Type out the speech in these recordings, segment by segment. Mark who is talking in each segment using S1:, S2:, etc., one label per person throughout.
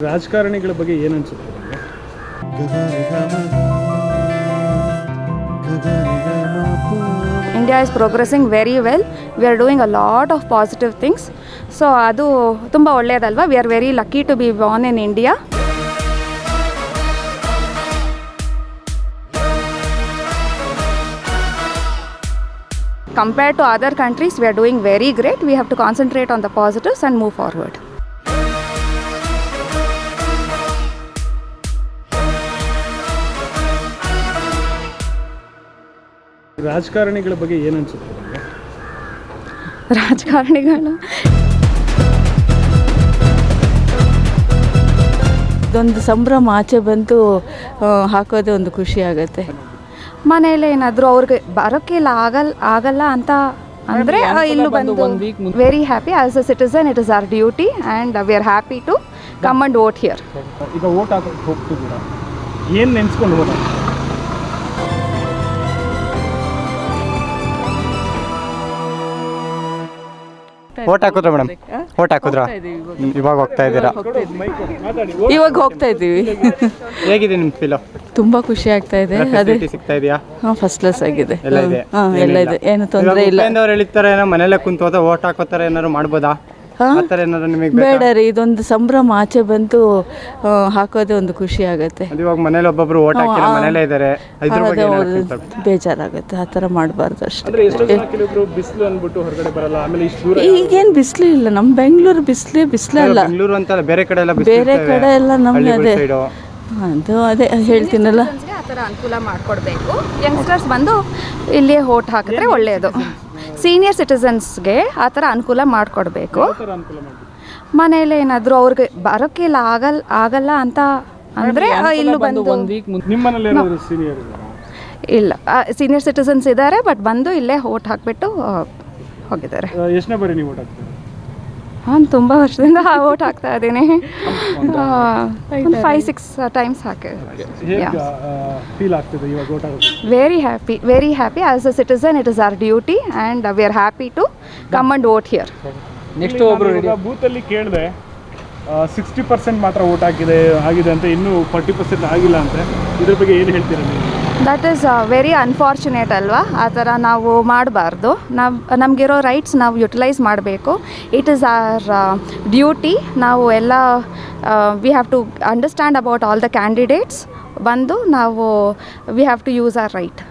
S1: ರಾಜಕಾರಣಿಗಳ ಬಗ್ಗೆ ಏನು ಅನ್ಸುತ್ತೆ
S2: India is progressing very well we are doing a lot of positive things so ಅದು ತುಂಬ ಒಳ್ಳೆಯದಲ್ವಾ we are very lucky to be born in India compared to other countries we are doing very great we have to concentrate on the positives and move forward
S1: ರಾಜಕಾರಣಿಗಳ ಬಗ್ಗೆ ಏನು ಅನ್ಸುತ್ತೆ?
S2: ರಾಜಕಾರಣಿಗಳು?
S3: ಇದೊಂದು ಸಂಭ್ರಮ ಆಚೆ ಬಂತು ಹಾಕೋದೇ ಒಂದು ಖುಷಿ ಆಗುತ್ತೆ.
S2: ಮನೆಯಲ್ಲೇ ಏನಾದರೂ ಅವ್ರಿಗೆ ಬರೋಕ್ಕೆ ಇಲ್ಲ ಆಗಲ್ಲ ಆಗಲ್ಲ ಅಂತ ಅಂದರೆ ಇಲ್ಲೂ ಬಂದು very happy as a citizen it is our duty and we are happy to come and vote here
S1: ಈಗ ವೋಟ್ ಹಾಕೋಕೆ ಹೋಗ್ತಿದ್ದೀರಾ? ಏನು ನೆನ್ಸ್ಕೊಂಡು ಹೋದ
S4: ಓಟ್ ಹಾಕಿದ್ರ ಮೇಡಮ್? ಓಟ್ ಹಾಕುದ್ರ? ಇವಾಗ. ಹೋಗ್ತಾ ಇದ್ದೀರಾ?
S3: ಇವಾಗ ಹೋಗ್ತಾ ಇದ್ದೀವಿ.
S4: ಹೇಗಿದೆ ನಿಮ್ಮ ಫೀಲು
S3: ತುಂಬಾ ಖುಷಿ ಆಗ್ತಾ ಇದೆ. ಅದೇ
S4: ಸಿಗ್ತಾ ಇದೆಯಾ?
S3: ಹಾಂ ಫಸ್ಟ್ ಕ್ಲಾಸ್ ಆಗಿದೆ.
S4: ಎಲ್ಲ ಇದೆ?
S3: ಹಾಂ ಎಲ್ಲ ಇದೆ. ಏನು ತೊಂದರೆ ಇಲ್ಲ.
S4: ಅವ್ರು ಹೇಳಿರ್ತಾರೆ ಏನೋ ಮನೇಲೆ ಕುಂತು ಹೋದ ಓಟ್ ಹಾಕೋತಾರೆ ಏನಾದ್ರು ಮಾಡ್ಬೋದಾ?
S3: ಹಾ?
S4: ಆ ಏನಾದ್ರು ನಿಮಗೆ
S3: ಬೇಡ ರೀ ಇದೊಂದು ಸಂಭ್ರಮ. ಆಚೆ ಬಂತು ಆ, ಹಾಕೋದೇ ಒಂದು ಖುಷಿ ಆಗುತ್ತೆ.
S4: ಅದು ಇವಾಗ ಮನೇಲಿ ಒಬ್ಬೊಬ್ರು ಓಟ್ ಹಾಕಿಲ್ಲ ಮನೇಲೇ ಇದ್ದಾರೆ. ಇದ್ರ ಬಗ್ಗೆ
S3: ಅದೇ
S4: ಏನ್
S3: ಅವ್ರು
S4: ಹೇಳ್ತೀರಾ ಸ್ವಲ್ಪ?
S3: ಬೇಜಾರಾಗುತ್ತೆ ಆ ಥರ ಮಾಡಬಾರ್ದು ಅಷ್ಟೇ.
S1: ಅಂದರೆ ಎಷ್ಟೋ ಜನ ಕೆಲವೊಬ್ರು ಬಿಸಿಲು ಅಂದ್ಬಿಟ್ಟು ಹೊರಗಡೆ ಬರಲ್ಲ ಆಮೇಲೆ ಇಷ್ಟು ದೂರ
S3: ಈಗೇನು ಬಿಸಿಲು ಇಲ್ಲ ನಮ್ಮ ಬೆಂಗಳೂರು ಬಿಸಿಲೇ ಬಿಸಿಲೇ ಅಲ್ಲ.
S4: ಬೆಂಗಳೂರು ಅಂತಲ್ಲ ಬೇರೆ ಕಡೆ ಎಲ್ಲ ಬಿಸ್ಲು
S3: ಬೇರೆ
S4: ಇರ್ತವೆ.
S3: ಕಡೆ ಎಲ್ಲ ನಮಗೆ
S4: ಹಳ್ಳಿಗಳ
S3: ಅದೇ. ಅದು ಅದೇ ಹೇಳ್ತೀನಲ್ಲ.
S2: ಆ ಥರ ಅನುಕೂಲ ಮಾಡ್ಕೊಡ್ಬೇಕು. ಯಂಗ್ಸ್ಟರ್ಸ್ ಬಂದು ಇಲ್ಲಿಯೇ ಓಟ್ ಹಾಕಿದ್ರೆ ಒಳ್ಳೆಯದು ಸೀನಿಯರ್ ಸಿಟಿಸನ್ಸ್ಗೆ ಆ ಥರ ಅನುಕೂಲ ಮಾಡಿಕೊಡ್ಬೇಕು. ಮನೇಲಿ ಏನಾದರೂ ಅವ್ರಿಗೆ ಬರೋಕ್ಕೆ ಇಲ್ಲ ಆಗಲ್ಲ ಆಗಲ್ಲ ಅಂತ ಅಂದರೆ ಇಲ್ಲೂ ಬಂದು ಇಲ್ಲ ಸೀನಿಯರ್ ಸಿಟಿಸನ್ಸ್ ಇದ್ದಾರೆ ಬಟ್ ಬಂದು ಇಲ್ಲೇ ಓಟ್ ಹಾಕ್ಬಿಟ್ಟು ಹೋಗಿದ್ದಾರೆ.
S1: ಎಷ್ಟನೇ ಬಾರಿ ನೀವು ಓಟ್ ಹಾಕ್ತೀರಾ?
S2: ನಾನು ತುಂಬ ವರ್ಷದಿಂದ ಓಟ್ ಹಾಕ್ತಾ ಇದ್ದೀನಿ. Five six times hockey. Very happy very happy as a citizen it is our duty and we are happy to come and vote here
S1: next ಒಬ್ಬರು ಬೂತಲ್ಲಿ ಕೇಳಿದೆ ಸಿಕ್ಸ್ಟಿ ಪರ್ಸೆಂಟ್ ಮಾತ್ರ ಓಟ್ ಹಾಕಿದೆ ಆಗಿದೆ ಅಂತ ಇನ್ನೂ ಫಾರ್ಟಿ ಪರ್ಸೆಂಟ್ ಆಗಿಲ್ಲ ಅಂತ. ಇದ್ರ ಬಗ್ಗೆ ಏನು ಹೇಳ್ತೀರಾ ನೀವು?
S2: ದಟ್ ಈಸ್ ವೆರಿ ಅನ್ಫಾರ್ಚುನೇಟ್ ಅಲ್ವಾ? ಆ ಥರ ನಾವು ಮಾಡಬಾರ್ದು. ನಾವು ನಮಗಿರೋ ರೈಟ್ಸ್ ನಾವು ಯುಟಿಲೈಸ್ ಮಾಡಬೇಕು. ಇಟ್ ಈಸ್ ಆರ್ ಡ್ಯೂಟಿ ನಾವು ಎಲ್ಲ we have to understand about all the candidates ಬಂದು ನಾವು we have to use our right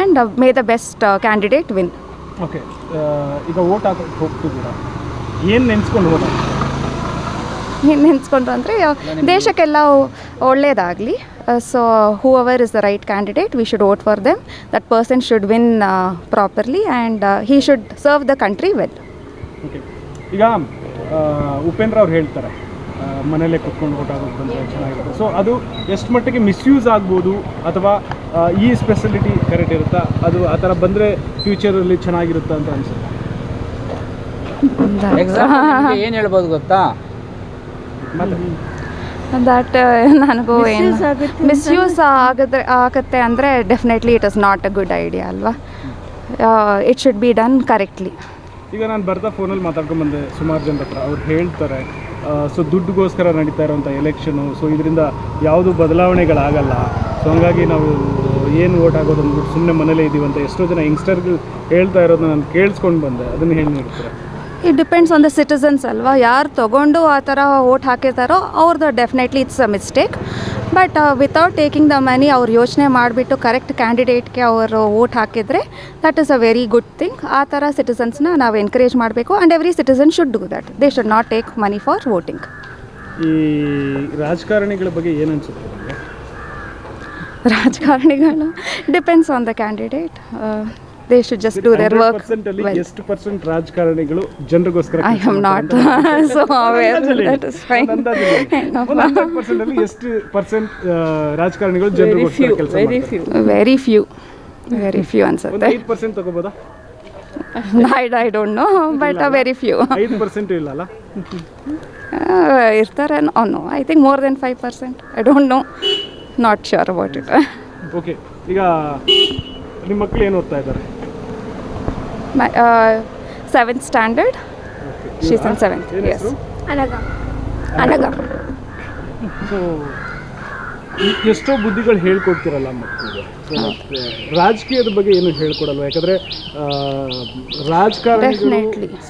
S2: and may the best candidate win
S1: okay ಈಗ ಓಟ್ ಹೋಗ್ತಿದ್ದೀರಾ? ಏನು ನೆನೆಸ್ಕೊಂಡು
S2: ಏನು ನೆನೆಸ್ಕೊಂಡು ಅಂದರೆ ದೇಶಕ್ಕೆಲ್ಲ ಒಳ್ಳೆಯದಾಗಲಿ so whoever is the right candidate we should vote for them that person should win properly and he should serve the country well
S1: okay ಈಗ ಉಪೇಂದ್ರ ಅವ್ರು ಹೇಳ್ತಾರೆ. ಮನೆಯಲ್ಲೇ ಮನೇಲೆ ಕುತ್ಕೊಂಡು ಊಟ ಬಂದರೆ ಚೆನ್ನಾಗಿರುತ್ತೆ. ಸೊ ಅದು ಎಷ್ಟು ಮಟ್ಟಿಗೆ ಮಿಸ್ಯೂಸ್ ಆಗ್ಬೋದು ಅಥವಾ ಈ ಸ್ಪೆಸಿಲಿಟಿ ಕರೆಕ್ಟ್ ಇರುತ್ತಾ? ಅದು ಆ ಥರ ಬಂದರೆ ಫ್ಯೂಚರಲ್ಲಿ ಚೆನ್ನಾಗಿರುತ್ತಾ ಅಂತ ಅನ್ಸುತ್ತೆ.
S5: ಏನು ಹೇಳ್ಬೋದು ಗೊತ್ತಾ?
S2: ದಟ್ ನನಗೂ ಏನು? ಮಿಸ್ಯೂಸ್ ಆಗದ್ರೆ ಆಗುತ್ತೆ ಅಂದರೆ definitely it is not a good idea ಅಲ್ವಾ? It should be done correctly
S1: ಈಗ ನಾನು ಬರ್ತಾ ಫೋನಲ್ಲಿ ಮಾತಾಡ್ಕೊಂಡು ಬಂದೆ ಸುಮಾರು ಜನರ ಹತ್ರ. ಅವ್ರು ಹೇಳ್ತಾರೆ ಸೊ ದುಡ್ಡುಗೋಸ್ಕರ ನಡೀತಾ ಇರೋಂಥ ಎಲೆಕ್ಷನು ಸೊ ಇದರಿಂದ ಯಾವುದು ಬದಲಾವಣೆಗಳಾಗಲ್ಲ. ಸೊ ಹಂಗಾಗಿ ನಾವು ಏನು ಓಟ್ ಆಗೋದು ಅಂದ್ಬಿಟ್ಟು ಸುಮ್ಮನೆ ಮನೇಲೇ ಇದ್ದೀವಿ ಅಂತ ಎಷ್ಟೋ ಜನ ಯಂಗ್ಸ್ಟರ್ಗಳು ಹೇಳ್ತಾ ಇರೋದನ್ನ ನಾನು ಕೇಳಿಸ್ಕೊಂಡು ಬಂದೆ. ಅದನ್ನು ಹೇಳಿ ನೀಡ್ತೀರಾ
S2: it depends on the citizens ಅಲ್ವಾ? ಯಾರು ತೊಗೊಂಡು ಆ ಥರ ಓಟ್ ಹಾಕಿರ್ತಾರೋ ಅವ್ರದ್ದು definitely it's a mistake but without taking the money ಅವ್ರು ಯೋಚನೆ ಮಾಡಿಬಿಟ್ಟು ಕರೆಕ್ಟ್ ಕ್ಯಾಂಡಿಡೇಟ್ಗೆ ಅವರು ಓಟ್ ಹಾಕಿದರೆ that is a very good thing ಆ ಥರ ಸಿಟಿಸನ್ಸ್ನ ನಾವು ಎನ್ಕರೇಜ್ ಮಾಡಬೇಕು and every citizen should do that they should not take money for voting
S1: ಈ ರಾಜಕಾರಣಿಗಳ ಬಗ್ಗೆ ಏನು ಅನ್ಸುತ್ತೆ
S2: ರಾಜಕಾರಣಿಗಳು? Depends on the candidate they should just do their work
S1: ಪರ್ಸೆಂಟಲ್ಲಿ ಎಷ್ಟು ಪರ್ಸೆಂಟ್ ರಾಜಕಾರಣಿಗಳು ಜನರಿಗೋಸ್ಕರ
S2: I am not so that is fine
S1: ಎಷ್ಟು percent ರಾಜಕಾರಣಿಗಳು ಜನರಿಗೋಸ್ಕರ ಕೆಲಸ
S3: very few
S2: very few very few ಅನ್ಸುತ್ತೆ
S1: ಐದು percent ತಗೋಬೋದಾ?
S2: I I don't know but very few
S1: ಐದು percent ಇಲ್ಲ ಅಲ್ಲ?
S2: ಇರ್ತಾರೆ. No I think more than five percent I don't know not sure about it
S1: okay ಈಗ ನಿಮ್ಮ ಮಕ್ಕಳು ಏನು ಓದ್ತಾ ಇದ್ದಾರೆ?
S2: My, uh, seventh standard. Okay.
S1: She's
S2: in
S1: seventh.
S2: Yes.
S1: Anaga. Anaga. So. ಎಷ್ಟೋ ಬುದ್ಧಿಗಳು ಹೇಳ್ಕೊಡ್ತಿರಲ್ಲ ಮಕ್ಕಳಿಗೆ. ರಾಜಕೀಯದ ಬಗ್ಗೆ ಏನು ಹೇಳ್ಕೊಡಲ್ಲ ಯಾಕಂದ್ರೆ
S2: ರಾಜಕಾರಣ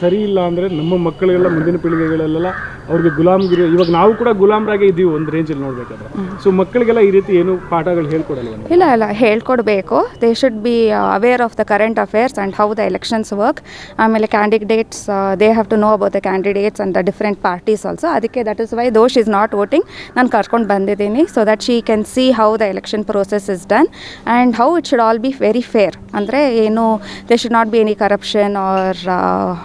S1: ಸರಿ ಇಲ್ಲ ಅಂದ್ರೆ ನಮ್ಮ ಮಕ್ಕಳಿಗೆಲ್ಲ ಮುಂದಿನ ಪೀಳಿಗೆಗಳಲ್ಲೆಲ್ಲ ಅವ್ರಿಗೆ ಗುಲಾಮ್ಗಿರಿ ಇವಾಗ ನಾವು ಕೂಡ ಗುಲಾಮ್ರಾಗೆ ಇದೀವಿ ಒಂದು ರೇಂಜಲ್ಲಿ ನೋಡ್ಬೇಕಾದ್ರೆ. ಸೊ ಮಕ್ಕಳಿಗೆಲ್ಲ ಈ ರೀತಿ ಏನು ಪಾಠಗಳು ಹೇಳ್ಕೊಡಲ್ಲ?
S2: ಇಲ್ಲ ಇಲ್ಲ ಹೇಳ್ಕೊಡ್ಬೇಕು. They should be aware of the current affairs and how the elections work ಆಮೇಲೆ candidates they have to know about the candidates and the different parties also ಅದಕ್ಕೆ that is why though she is not voting ನಾನು ಕರ್ಕೊಂಡು ಬಂದಿದ್ದೀನಿ. So that she can see how the election process is done and how it should all be very fair ಅಂದರೆ ಏನು they should not be any corruption or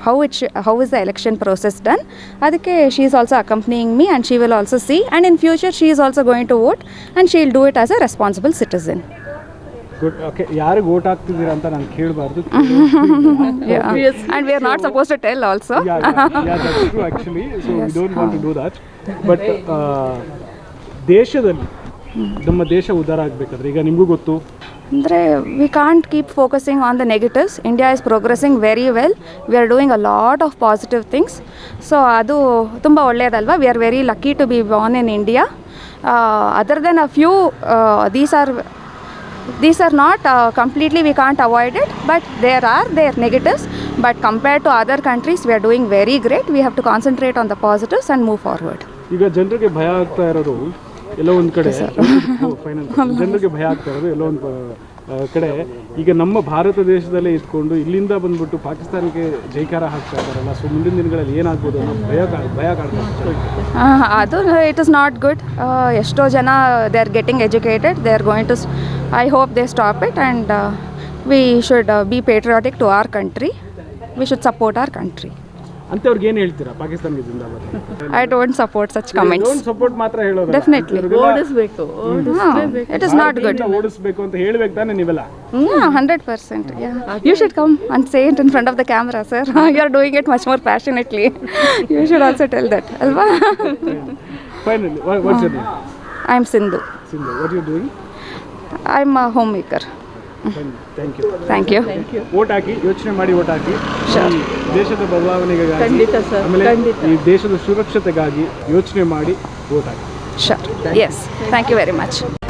S2: how it how is the election process done ಅದಕ್ಕೆ she is also accompanying me and she will also see and in future she is also going to vote and she will do it as a responsible citizen
S1: good okay ಯಾರಿಗೆ vote ಹಾಕ್ತಿದ್ದೀರಾ ಅಂತ ನಾನು ಕೇಳಬಾರ್ದು.
S2: And we are not suppose to tell also
S1: actually so we don't want to do that but ದೇಶದಲ್ಲಿ ನಮ್ಮ ದೇಶ ಉದ್ಧಾರ ಆಗಬೇಕಾದ್ರೆ ಈಗ ನಿಮಗೂ ಗೊತ್ತು
S2: ಅಂದರೆ we can't keep focusing on the negatives India is progressing very well we are doing a lot of positive things so ಅದು ತುಂಬ ಒಳ್ಳೆಯದಲ್ವಾ we are very lucky to be born in India other than a few these are these are not uh, completely we can't avoid it but there are their negatives but compared to other countries we are doing very great we have to concentrate on the positives and move forward
S1: ಈಗ ಜನರಿಗೆ ಭಯ ಆಗ್ತಾ ಇರೋದು ಎಲ್ಲೋ ಒಂದು ಕಡೆ ಜನರಿಗೆ ಭಯ ಆಗ್ತಾ ಇರೋದು ಎಲ್ಲೋ ಒಂದು ಕಡೆ. ಈಗ ನಮ್ಮ ಭಾರತ ದೇಶದಲ್ಲೇ ಇದ್ಕೊಂಡು ಇಲ್ಲಿಂದ ಬಂದ್ಬಿಟ್ಟು ಪಾಕಿಸ್ತಾನಕ್ಕೆ ಜೈಕಾರ ಹಾಕ್ತಾ ಇದ್ದಾರಲ್ಲ ಸೊ ಮುಂದಿನ ದಿನಗಳಲ್ಲಿ ಏನಾಗ್ಬೋದು ಅನ್ನೋ ಭಯ ಭಯ
S2: ಅದು ಇಟ್ ಇಸ್ ನಾಟ್ ಗುಡ್ ಎಷ್ಟೋ ಜನ they are getting educated they are going to I hope they stop it and we should be patriotic to our country we should support our country
S1: ಅಂತ ಏನು ಹೇಳ್ತಿರಾ? Pakistan
S2: I don't support such comments
S1: don't support ಮಾತ್ರ ಹೇಳೋದು
S2: definitely
S3: what
S2: it is not good
S1: ನೀನು ಅಂತ ಹೇಳಬೇಕು ತಾನೇ ನಿವೆಲ್ಲ?
S2: 100% you should come I am it in front of the camera sir you are doing it much more passionately you should also tell that ಅಲ್ವಾ
S1: finally what's your I
S2: am Sindhu
S1: Sindhu what you doing
S2: I am a homemaker
S1: thank you
S2: thank you
S1: vote ಹಾಕಿ ಯೋಚನೆ ಮಾಡಿ vote ಹಾಕಿ. ದೇಶದ ಬದಲಾವಣೆಗಾಗಿ
S3: ಖಂಡಿತ sir, ಖಂಡಿತ.
S1: ಈ ದೇಶದ ಸುರಕ್ಷತೆಗಾಗಿ ಯೋಚನೆ ಮಾಡಿ vote hockey.
S2: Sure yes thank you very much.